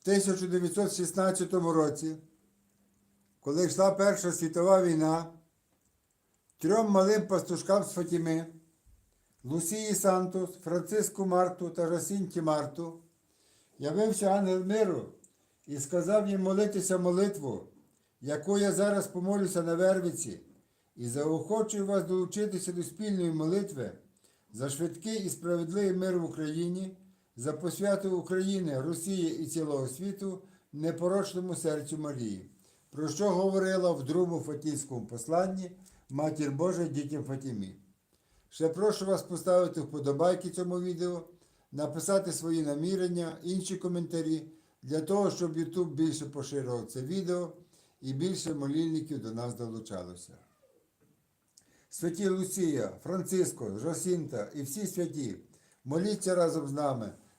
в 1916 році, коли йшла Перша світова війна, трьом малим пастушкам з Фатіми, Лусії Сантос, Франциску Марту та Жасінті Марту, явився ангел миру і сказав їм молитися молитву, яку я зараз помолюся на Вервиці, і заохочую вас долучитися до спільної молитви за швидкий і справедливий мир в Україні, за посвяту України, Росії і цілого світу непорочному серцю Марії, про що говорила в другому Фатійському посланні Матір Божа дітям Фатімі. Ще прошу вас поставити вподобайки цьому відео, написати свої намірення, інші коментарі для того, щоб YouTube більше поширював це відео і більше молільників до нас долучалося. Святі Лусія, Франциско, Жосінта і всі святі, моліться разом з нами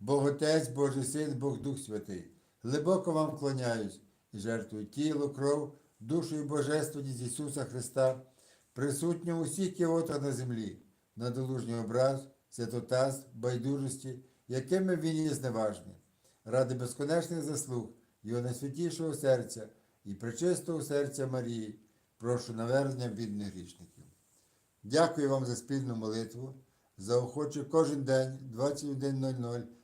Бог Отець, Божий Син, Бог Дух Святий, глибоко вам вклоняюсь і жертвую тіло, кров, душу і божественність Ісуса Христа, присутнього у всіх кіотах на землі, на долужній образ, святотаз, байдужості, якими він є зневажний, ради безконечних заслуг Його найсвятішого серця і пречистого серця Марії, прошу навернення бідних грішників. Дякую вам за спільну молитву. Заохочу кожен день 21.00